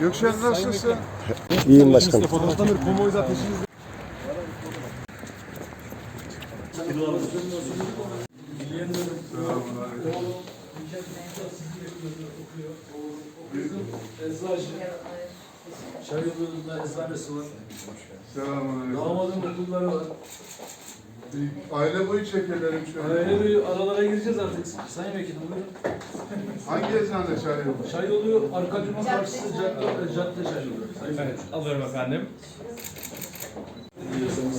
Gökşen nasılsın? İyiyim başkanım. Thank you başkanım. Fotoğraftan bir konvoy da peşinizde. Eczacı. Çayırlı'nda eczanesi var. Selamünaleyküm. Damadın okulları var. Aile boyu çekelim şöyle. Öyle bir aralara gireceğiz artık. Sayın Vekilim buyurun. Hangi eczane çağırıyor? Çay yolu arka cuma karşısı cadde, cadde çay yolu. Sayın Evet, alıyorum efendim.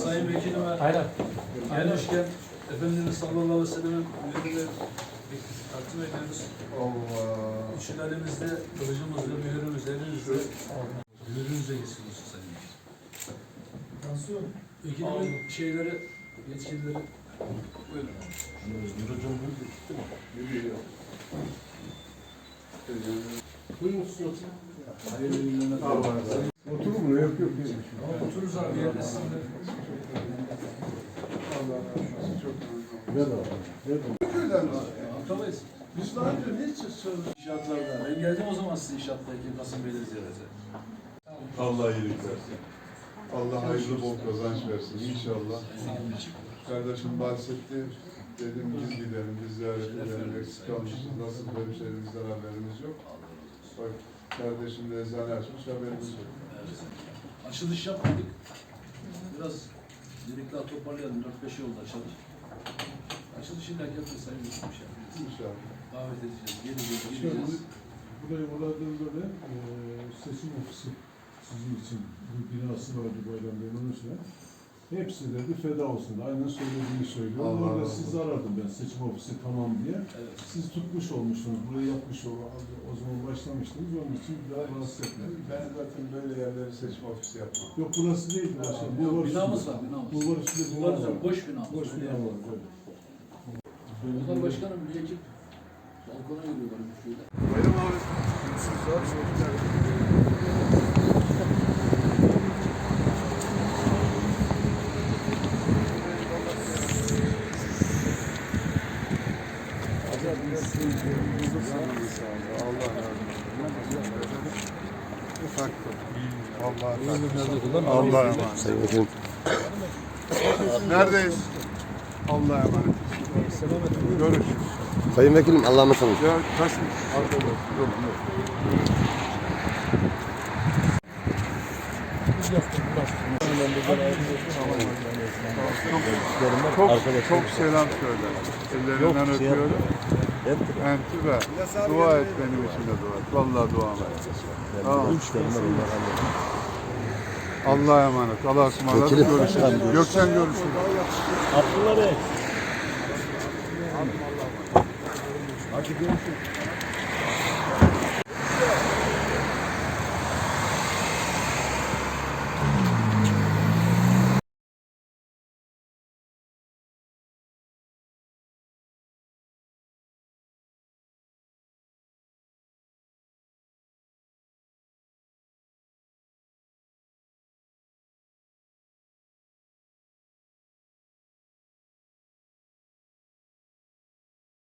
Sayın Vekilime Hayır. gelmişken Efendimiz sallallahu aleyhi ve sellem'in mührünü takdim ediyoruz. Allah. Üçün elimizde, kılıcımızda, mühürümüz elimizde. Mühürünüze geçsin olsun Sayın Vekilim. Vekilimin şeyleri, yetkilileri buyurun. Buyurun siz. Hayırlı günler. Oturur mu? Yok yok. Otururuz abi yerlesinler. Allah razı olsun. Çok memnun oldum. Köyden mi? Antalya'yız. Biz daha önce ne çalışıyoruz inşaatlarda? Ben geldim o zaman sizin inşaattaki Kasım Beyleri ziyarete. Allah iyilik versin. Allah hayırlı bol kazanç versin inşallah. Kardeşim bahsetti. Dedim biz gidelim, biz ziyaret edelim. Eksik kalmışız. Nasıl hemşehrimizden haberimiz yok. Bak kardeşim de eczane açmış haberimiz yok. Açılış yapmadık. Biraz dedikler toparlayalım. 4-5 yolda açılış. Açılışı da yapacağız sayın şey yapacağız. İnşallah. Davet edeceğiz. Geleceğiz, Şöyle, geleceğiz. buraya uğradığım böyle e, seçim ofisi sizin için bir binası vardı Bayram Bey'in için. Hepsi de bir feda olsun. Aynen söylediğini söylüyor. Allah Orada sizi aradım ben seçim ofisi tamam diye. Evet. Siz tutmuş olmuşsunuz, burayı yapmış ol, o zaman başlamıştınız. Onun için bir daha rahatsız etmedim. Ben zaten böyle yerleri seçme ofisi yapmam. Yok burası değil Bulvar binamız var, binamız. Bulvar üstünde bina Bunlar var. da boş binamız. Boş Öyle bina yani. var. Bunlar başkanım bir ekip balkona giriyorlar bir şöyle. Bayram abi. Siz var. Allah razı Allah'a emanet. Sayın Vekilim. Neredeyiz? Allah'a emanet. Görüşürüz. Sayın Vekilim Allah'a emanet olun. Ya kaç yok. Çok, çok, selam söyle. Ellerinden öpüyorum. Entübe. Dua et benim için de dua et. Vallahi dua et. Tamam. Allah'a emanet. Allah'a ısmarladık. Vekilim. Görüşürüz. Gökçen görüşürüz. Abdullah Bey. Hadi görüşürüz.